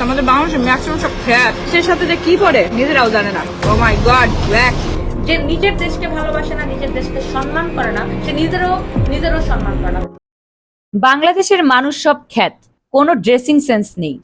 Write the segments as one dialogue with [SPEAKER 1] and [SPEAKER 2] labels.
[SPEAKER 1] আছে আমাদের বাংলাদেশের ম্যাক্সিমাম সব খ্যাত। সে সাথে যে কি করে নিজেরাও জানে না। ও মাই গড ব্যাক
[SPEAKER 2] যে নিজের দেশকে ভালোবাসে না নিজের দেশকে সম্মান করে না সে নিজেরও নিজেরও সম্মান করে না।
[SPEAKER 3] বাংলাদেশের মানুষ সব খ্যাত। কোনো ড্রেসিং সেন্স নেই।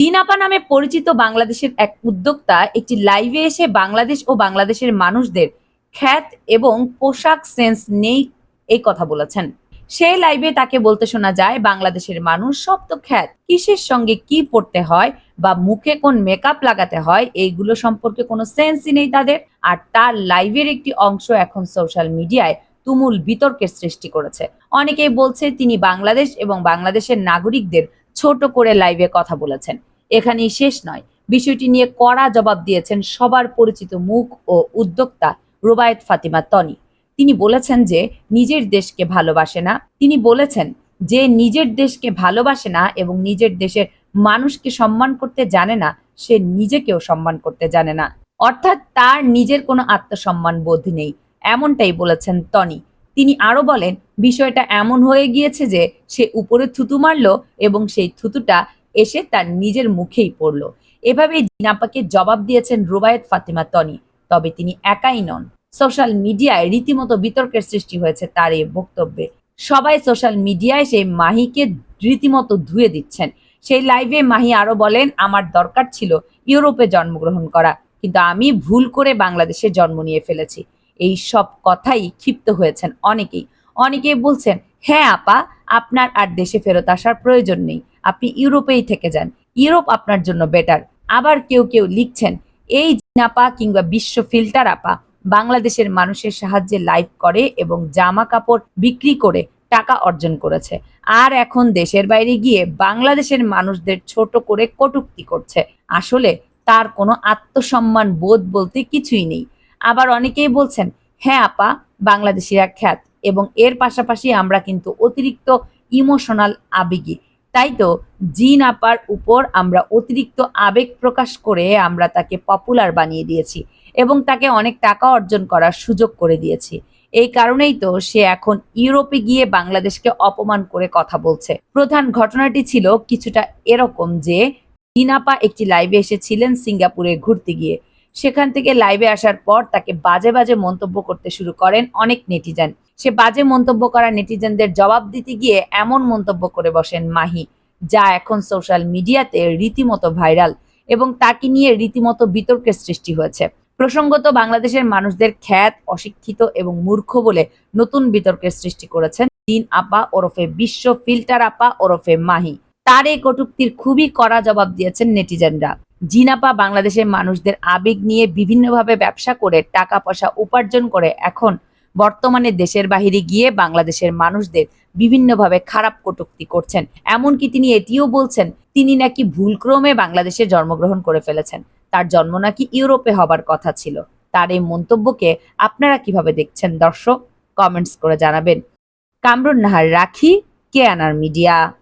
[SPEAKER 3] দিনাপা নামে পরিচিত বাংলাদেশের এক উদ্যোক্তা একটি লাইভে এসে বাংলাদেশ ও বাংলাদেশের মানুষদের খ্যাত এবং পোশাক সেন্স নেই এই কথা বলেছেন। সেই লাইভে তাকে বলতে শোনা যায়, বাংলাদেশের মানুষ সব তো খ্যাত। কিসের সঙ্গে কি পড়তে হয় বা মুখে কোন মেকআপ লাগাতে হয়, এইগুলো সম্পর্কে কোনো সেন্সই নেই তাদের। আর তার লাইভের একটি অংশ এখন সোশ্যাল মিডিয়ায় তুমুল বিতর্কের সৃষ্টি করেছে। অনেকেই বলছে তিনি বাংলাদেশ এবং বাংলাদেশের নাগরিকদের ছোট করে লাইভে কথা বলেছেন। এখানেই শেষ নয়। বিষয়টি নিয়ে কড়া জবাব দিয়েছেন সবার পরিচিত মুখ ও উদ্যোক্তা রুবায়েত ফাতিমা তনি। তিনি বলেছেন যে নিজের দেশকে ভালোবাসে না। তিনি বলেছেন যে নিজের দেশকে ভালোবাসে না এবং নিজের দেশের মানুষকে সম্মান করতে জানে না, সে নিজেকেও সম্মান করতে জানে না। অর্থাৎ তার নিজের কোনো আত্মসম্মান বোধ নেই। এমনটাই বলেছেন তনি তিনি আরও বলেন, বিষয়টা এমন হয়ে গিয়েছে যে সে উপরে থুতু মারলো এবং সেই থুতুটা এসে তার নিজের মুখেই পড়ল। এভাবেই জিনাপাকে জবাব দিয়েছেন রুবায়েত ফাতিমা তনি তবে তিনি একাই নন। সোশ্যাল মিডিয়ায় রীতিমতো বিতর্কের সৃষ্টি হয়েছে তার এই বক্তব্যে। সবাই সোশ্যাল মিডিয়ায় সেই মাহিকে রীতিমতো ধুয়ে দিচ্ছেন। সেই লাইভে মাহি আরও বলেন, আমার দরকার ছিল ইউরোপে জন্মগ্রহণ করা, কিন্তু আমি ভুল করে বাংলাদেশে জন্ম নিয়ে ফেলেছি। এই সব কথাই ক্ষিপ্ত হয়েছেন অনেকেই। অনেকেই বলছেন হ্যাঁ আপা, আপনার আর দেশে ফেরত আসার প্রয়োজন নেই। আপনি ইউরোপেই থেকে যান। ইউরোপ আপনার জন্য বেটার আবার কেউ কেউ লিখছেন, এই জিনাপা কিংবা বিশ্ব ফিল্টার আপা বাংলাদেশের মানুষের সাহায্যে লাইভ করে এবং জামা কাপড় বিক্রি করে টাকা অর্জন করেছে। আর এখন দেশের বাইরে গিয়ে বাংলাদেশের মানুষদের ছোট করে কটূক্তি করছে। আসলে তার কোনো আত্মসম্মান বোধ বলতে কিছুই নেই। আবার অনেকেই বলছেন হ্যাঁ আপা, বাংলাদেশিরা খ্যাত এবং এর পাশাপাশি আমরা কিন্তু অতিরিক্ত ইমোশনাল আবেগী তাই তো জিন আপার উপর আমরা অতিরিক্ত আবেগ প্রকাশ করে আমরা তাকে পপুলার বানিয়ে দিয়েছি এবং তাকে অনেক টাকা অর্জন করার সুযোগ করে দিয়েছি। এই কারণেই তো সে এখন ইউরোপে গিয়ে বাংলাদেশকে অপমান করে কথা বলছে। প্রধান ঘটনাটি ছিল কিছুটা এরকম যে জিনাপা একটি লাইভে এসেছিলেন সিঙ্গাপুরে ঘুরতে গিয়ে। সেখান থেকে লাইভে আসার পর তাকে বাজে বাজে মন্তব্য করতে শুরু করেন অনেক নেটিজেন সে বাজে মন্তব্য করা নেটিজেনদের জবাব দিতে গিয়ে এমন মন্তব্য করে বসেন মাহি, যা এখন সোশ্যাল মিডিয়াতে রীতিমতো ভাইরাল এবং তাকে নিয়ে রীতিমতো বিতর্কের সৃষ্টি হয়েছে। প্রসঙ্গত বাংলাদেশের মানুষদের খ্যাত, অশিক্ষিত এবং মূর্খ বলে নতুন বিতর্কের সৃষ্টি করেছেন দিন আপা ওরফে বিশ্ব ফিল্টার আপা ওরফে মাহি। তার এই কটুক্তির খুবই কড়া জবাব দিয়েছেন নেটিজেনরা। জিনাপা বাংলাদেশের মানুষদের আবেগ নিয়ে বিভিন্নভাবে ব্যবসা করে টাকা পয়সা উপার্জন করে এখন বর্তমানে দেশের বাহিরে গিয়ে বাংলাদেশের মানুষদের বিভিন্নভাবে খারাপ কটুক্তি করছেন। এমনকি তিনি এটিও বলছেন, তিনি নাকি ভুলক্রমে বাংলাদেশে জন্মগ্রহণ করে ফেলেছেন। তার জন্ম নাকি ইউরোপে হবার কথা ছিল। তার এই মন্তব্যকে আপনারা কীভাবে দেখছেন দর্শক? কমেন্টস করে জানাবেন। কামরুন নাহার রাখি কে আনার মিডিয়া।